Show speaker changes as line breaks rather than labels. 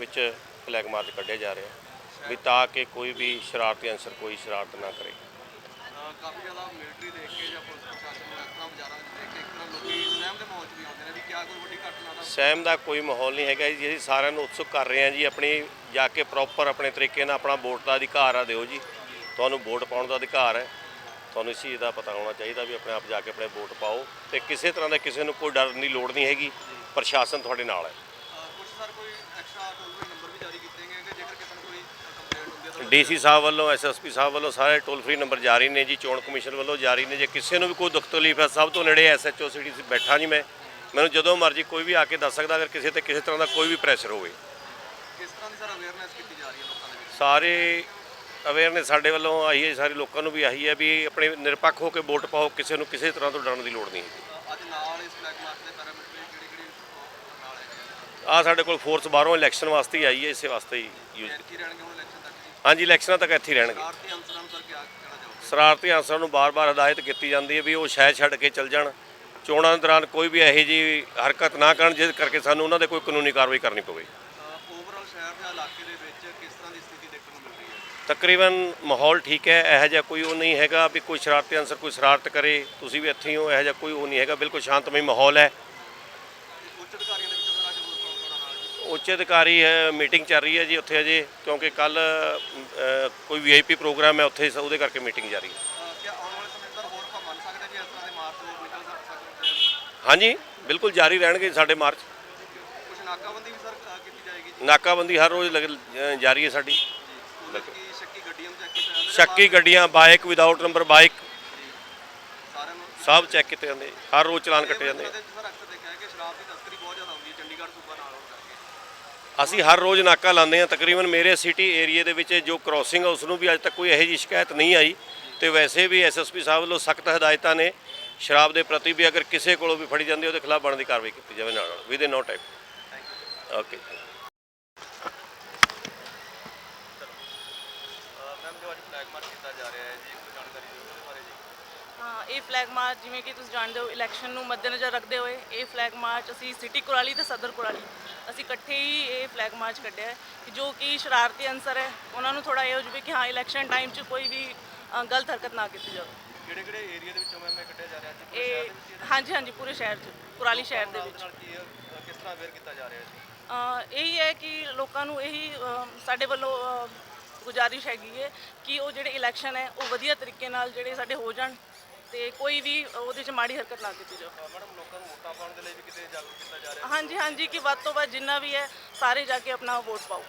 ਕੱਢਿਆ ਜਾ ਰਿਹਾ ਵੀ ਤਾਂ ਕਿ ਕੋਈ ਵੀ ਸ਼ਰਾਰਤੀ ਅਨਸਰ ਕੋਈ ਸ਼ਰਾਰਤ ਨਾ ਕਰੇ।
ਕਾਫੀ ਜ਼ਿਆਦਾ ਮਿਲਟਰੀ ਦੇਖ ਕੇ ਜਾਂ ਪੁਲਿਸ ਪ੍ਰਸ਼ਾਸਨ ਨੂੰ ਤਰ੍ਹਾਂ ਬਾਜ਼ਾਰਾਂ ਵਿੱਚ ਦੇਖ ਕੇ ਇੱਕ ਤਰ੍ਹਾਂ ਲੋਕੀ ਸਹਿਮ ਦੇ ਮਾਹੌਲ 'ਚ ਵੀ ਆਉਂਦੇ ਨੇ ਵੀ ਕਿਆ ਕੋਈ ਵੱਡੀ ਘਟਨਾ ਦਾ
ਸਹਿਮ ਦਾ ਕੋਈ ਮਾਹੌਲ ਨਹੀਂ ਹੈਗਾ ਜੀ ਅਸੀਂ ਸਾਰਿਆਂ ਨੂੰ ਉਤਸੁਕ ਕਰ ਰਹੇ ਹਾਂ ਜੀ ਆਪਣੀ ਜਾ ਕੇ ਪ੍ਰੋਪਰ ਆਪਣੇ ਤਰੀਕੇ ਨਾਲ ਆਪਣਾ ਵੋਟ ਦਾ ਅਧਿਕਾਰ ਆ ਦਿਓ ਜੀ। ਤੁਹਾਨੂੰ ਵੋਟ ਪਾਉਣ ਦਾ ਅਧਿਕਾਰ ਹੈ। ਤੁਹਾਨੂੰ ਇਸ ਚੀਜ਼ ਦਾ ਪਤਾ ਹੋਣਾ ਚਾਹੀਦਾ ਵੀ ਆਪਣੇ ਆਪ ਜਾ ਕੇ ਆਪਣੇ ਵੋਟ ਪਾਓ ਤੇ ਕਿਸੇ ਤਰ੍ਹਾਂ ਦਾ ਕਿਸੇ ਨੂੰ ਕੋਈ ਡਰਨ ਦੀ ਲੋੜ ਨਹੀਂ ਹੈਗੀ। ਪ੍ਰਸ਼ਾਸਨ ਤੁਹਾਡੇ ਨਾਲ ਹੈ।
ਸਰ ਕੋਈ ਐਕਸਟਰਾ ਟੋਲ ਫ੍ਰੀ ਨੰਬਰ ਵੀ ਜਾਰੀ ਕੀਤੇ ਗਏ ਕਿ ਜੇਕਰ ਕਿਸੇ ਨੂੰ ਕੋਈ ਕੰਪਲੇਂਟ ਹੁੰਦੀ ਹੈ ਤਾਂ
ਡੀਸੀ ਸਾਹਿਬ ਵੱਲੋਂ ਐਸਐਸਪੀ ਸਾਹਿਬ ਵੱਲੋਂ ਸਾਰੇ ਟੋਲ ਫ੍ਰੀ ਨੰਬਰ ਜਾਰੀ ਨੇ ਜੀ ਚੋਣ ਕਮਿਸ਼ਨ ਵੱਲੋਂ ਜਾਰੀ ਨੇ। ਜੇ ਕਿਸੇ ਨੂੰ ਵੀ ਕੋਈ ਦੁੱਖ ਤਕਲੀਫ ਹੈ ਸਭ ਤੋਂ ਨੇੜੇ ਐਸਐਚਓ ਸਿਟੀ ਬੈਠਾ ਜੀ ਮੈਂ। ਮੈਨੂੰ ਜਦੋਂ ਮਰਜ਼ੀ ਕੋਈ ਵੀ ਆ ਕੇ ਦੱਸ ਸਕਦਾ ਅਗਰ ਕਿਸੇ ਤੇ ਕਿਸੇ ਤਰ੍ਹਾਂ ਦਾ ਕੋਈ ਵੀ ਪ੍ਰੈਸ਼ਰ ਹੋਵੇ।
ਕਿਸ ਤਰ੍ਹਾਂ ਦੀ ਸਰ ਅਵੇਅਰਨੈਸ ਕੀਤੀ ਜਾ ਰਹੀ ਹੈ ਲੋਕਾਂ ਦੇ ਵਿੱਚ?
ਸਾਰੇ ਅਵੇਅਰਨੈਸ ਸਾਡੇ ਵੱਲੋਂ ਆਈ ਹੈ ਸਾਰੇ ਲੋਕਾਂ ਨੂੰ ਵੀ ਆਹੀ ਹੈ ਵੀ ਆਪਣੇ ਨਿਰਪੱਖ ਹੋ ਕੇ ਵੋਟ ਪਾਓ ਕਿਸੇ ਨੂੰ ਕਿਸੇ ਤਰ੍ਹਾਂ ਤੋਂ ਡਰਨ ਦੀ ਲੋੜ ਨਹੀਂ ਹੈ
ਅੱਜ ਨਾਲ ਇਸ ਫਲੈਗ ਮਾਰਚ ਦੇ ਪੈਰਾਮੀਟਰ ਕਿਹੜੀ ਕਿਹੜੀ ਨਾਲ ਹੈਗੇ
ਆ ਸਾਡੇ ਕੋਲ ਫੋਰਸ ਬਾਹਰੋਂ ਇਲੈਕਸ਼ਨ ਵਾਸਤੇ ਹੀ ਆਈ ਹੈ ਇਸੇ ਵਾਸਤੇ ਹੀ ਯੂਜ਼
ਕੀ ਰਹਿਣਗੇ ਹੁਣ ਇਲੈਕਸ਼ਨ ਤੱਕ ਜੀ?
ਹਾਂਜੀ ਇਲੈਕਸ਼ਨਾਂ ਤੱਕ ਇੱਥੇ ਹੀ ਰਹਿਣਗੇ। ਸ਼ਰਾਰਤੀ ਅਨਸਰਾਂ ਨੂੰ ਬਾਰ-ਬਾਰ ਹਦਾਇਤ ਕੀਤੀ ਜਾਂਦੀ ਹੈ ਵੀ ਉਹ ਸ਼ਹਿਰ ਛੱਡ ਕੇ ਚੱਲ ਜਾਣ। ਚੋਣਾਂ ਦੌਰਾਨ ਕੋਈ ਵੀ ਇਹੋ ਜਿਹੀ ਹਰਕਤ ਨਾ ਕਰਨ ਜਿਸ ਕਰਕੇ ਸਾਨੂੰ ਉਹਨਾਂ ਦੇ ਕੋਈ ਕਾਨੂੰਨੀ ਕਾਰਵਾਈ ਕਰਨੀ ਪਵੇ।
ਓਵਰਆਲ ਸ਼ਹਿਰ ਦੇ ਇਲਾਕੇ ਦੇ ਵਿੱਚ ਕਿਸ ਤਰ੍ਹਾਂ ਦੀ ਸਥਿਤੀ ਦੇਖਣ ਨੂੰ ਮਿਲ ਰਹੀ ਹੈ?
ਤਕਰੀਬਨ ਮਾਹੌਲ ਠੀਕ ਹੈ ਇਹੋ ਜਿਹਾ ਕੋਈ ਉਹ ਨਹੀਂ ਹੈਗਾ ਵੀ ਕੋਈ ਸ਼ਰਾਰਤੀ ਅਨਸਰ ਕੋਈ ਸ਼ਰਾਰਤ ਕਰੇ ਤੁਸੀਂ ਵੀ ਇੱਥੇ ਹੀ ਹੋ ਇਹੋ ਜਿਹਾ ਕੋਈ ਉਹ ਨਹੀਂ ਹੈਗਾ ਬਿਲਕੁਲ ਸ਼ਾਂਤਮਈ ਮਾਹੌਲ ਹੈ
ਉੱਚ ਅਧਿਕਾਰੀਆਂ ਦੇ ਵਿੱਚ ਸਰ ਅੱਜ ਵੋਟ ਪਾਉਣ ਦਾ ਨਾਲ ਜੀ
ਉੱਚ ਅਧਿਕਾਰੀ ਹੈ ਮੀਟਿੰਗ ਚੱਲ ਰਹੀ ਹੈ ਜੀ ਉੱਥੇ ਅਜੇ ਕਿਉਂਕਿ ਕੱਲ ਕੋਈ ਵੀਆਈਪੀ ਪ੍ਰੋਗਰਾਮ ਹੈ ਉੱਥੇ ਉਹਦੇ ਕਰਕੇ ਮੀਟਿੰਗ ਜਾਰੀ ਹੈ। ਹਾਂਜੀ ਬਿਲਕੁਲ ਜਾਰੀ ਰਹਿਣਗੇ ਸਾਡੇ ਮਾਰਚ।
ਕੁਝ ਨਾਕਾਬੰਦੀ ਵੀ ਸਰ ਕੀਤੀ ਜਾਏਗੀ ਜੀ?
ਨਾਕਾਬੰਦੀ ਹਰ ਰੋਜ਼ ਜਾਰੀ ਹੈ ਸਾਡੀ।
ਸ਼ੱਕੀ ਗੱਡੀਆਂ
ਬਾਈਕ ਵਿਦਆਊਟ ਨੰਬਰ ਬਾਈਕ ਸਭ ਚੈੱਕ ਕੀਤੇ ਜਾਂਦੇ ਹਰ ਰੋਜ਼ ਚਲਾਨ ਕੱਟੇ ਜਾਂਦੇ
ਇਹਦੇ ਵਿੱਚ ਸਰ ਅਕਸਰ ਦੇਖਿਆ ਹੈ ਕਿ ਸ਼ਰਾਬ ਦੀ ਤਸਕਰੀ ਬਹੁਤ ਜ਼ਿਆਦਾ ਹੁੰਦੀ ਹੈ ਚੰਡੀਗੜ੍ਹ ਸੂਬਾ ਨਾਲ ਹੋਣ ਕਰਕੇ
ਅਸੀਂ ਹਰ ਰੋਜ਼ ਨਾਕਾ ਲਾਉਂਦੇ ਹਾਂ। ਤਕਰੀਬਨ ਮੇਰੇ ਸਿਟੀ ਏਰੀਆ ਦੇ ਵਿੱਚ ਜੋ ਕ੍ਰੋਸਿੰਗ ਆ ਉਸ ਨੂੰ ਵੀ ਅੱਜ ਤੱਕ ਕੋਈ ਇਹੋ ਜਿਹੀ ਸ਼ਿਕਾਇਤ ਨਹੀਂ ਆਈ। ਤੇ ਵੈਸੇ ਵੀ ਐਸਐਸਪੀ ਸਾਹਿਬ ਵੱਲੋਂ ਸਖਤ ਹਦਾਇਤਾਂ ਨੇ। ਸ਼ਰਾਬ ਦੇ ਪ੍ਰਤੀ ਵੀ ਅਗਰ ਕਿਸੇ ਕੋਲੋਂ ਵੀ ਫੜੀ ਜਾਂਦੀ ਉਹਦੇ ਖਿਲਾਫ ਬਣਦੀ ਕਾਰਵਾਈ ਕੀਤੀ ਜਾਵੇ ਨਾਲ ਨਾਲ। With in no time okay
ਇਹ ਫਲੈਗ ਮਾਰਚ ਜਿਵੇਂ ਕਿ ਤੁਸੀਂ ਜਾਣਦੇ ਹੋ ਇਲੈਕਸ਼ਨ ਨੂੰ ਮੱਦੇਨਜ਼ਰ ਰੱਖਦੇ ਹੋਏ ਇਹ ਫਲੈਗ ਮਾਰਚ ਅਸੀਂ ਸਿਟੀ ਕੁਰਾਲੀ ਤੇ ਸਦਰ ਕੁਰਾਲੀ ਅਸੀਂ ਇਕੱਠੇ ਹੀ ਇਹ ਫਲੈਗ ਮਾਰਚ ਕੱਢਿਆ ਹੈ ਕਿ ਜੋ ਕਿ ਸ਼ਰਾਰਤੀ ਅਨਸਰ ਹੈ ਉਹਨਾਂ ਨੂੰ ਥੋੜਾ ਇਹ ਹੋ ਜਾਵੇ ਕਿ ਹਾਂ ਇਲੈਕਸ਼ਨ ਟਾਈਮ 'ਚ ਕੋਈ ਵੀ ਅ, ਗਲਤ ਹਰਕਤ ਨਾ ਕੀਤੀ ਜਾਵੇ।
ਕਿਹੜੇ ਕਿਹੜੇ ਏਰੀਆ ਦੇ ਵਿੱਚੋਂ ਇਹ ਕੱਢਿਆ ਜਾ ਰਿਹਾ ਜੀ ਪੂਰੇ ਸ਼ਹਿਰ ਦੇ ਵਿੱਚ
ਇਹ ਹਾਂਜੀ ਹਾਂਜੀ ਪੂਰੇ ਸ਼ਹਿਰ 'ਚ ਕੁਰਾਲੀ ਸ਼ਹਿਰ ਦੇ ਵਿੱਚ।
ਨਾਲ ਕੀ ਹੈ, ਅਹ ਕਿਸ ਤਰ੍ਹਾਂ ਅਵੇਅਰ ਕੀਤਾ ਜਾ ਰਿਹਾ ਜੀ
ਅ, ਇਹੀ ਹੈ ਕਿ ਲੋਕਾਂ ਨੂੰ ਇਹੀ ਅ, ਸਾਡੇ ਵੱਲੋਂ ਅ, ਗੁਜ਼ਾਰਿਸ਼ ਹੈਗੀ ਹੈ ਕਿ ਉਹ ਜਿਹੜੇ ਇਲੈਕਸ਼ਨ ਹੈ ਉਹ ਵਧੀਆ ਤਰੀਕੇ ਨਾਲ ਜਿਹੜੇ ਸਾਡੇ ਹੋ ਜਾਣ। ਤੇ ਕੋਈ ਵੀ ਉਹਦੇ 'ਚ ਮਾੜੀ ਹਰਕਤ ਨਾ ਕੀਤੀ ਜਾਵੇ।
ਮੈਡਮ ਲੋਕਾਂ ਨੂੰ ਵੋਟਾਂ ਪਾਉਣ ਦੇ ਲਈ ਵੀ ਕਿਤੇ ਜਾਗਰੂਕ ਕੀਤਾ ਜਾ ਰਿਹਾ
ਹਾਂਜੀ ਹਾਂਜੀ ਕਿ ਵੱਧ ਤੋਂ ਵੱਧ ਜਿੰਨਾ ਵੀ ਹੈ ਸਾਰੇ ਜਾ ਕੇ ਆਪਣਾ ਵੋਟ ਪਾਓ।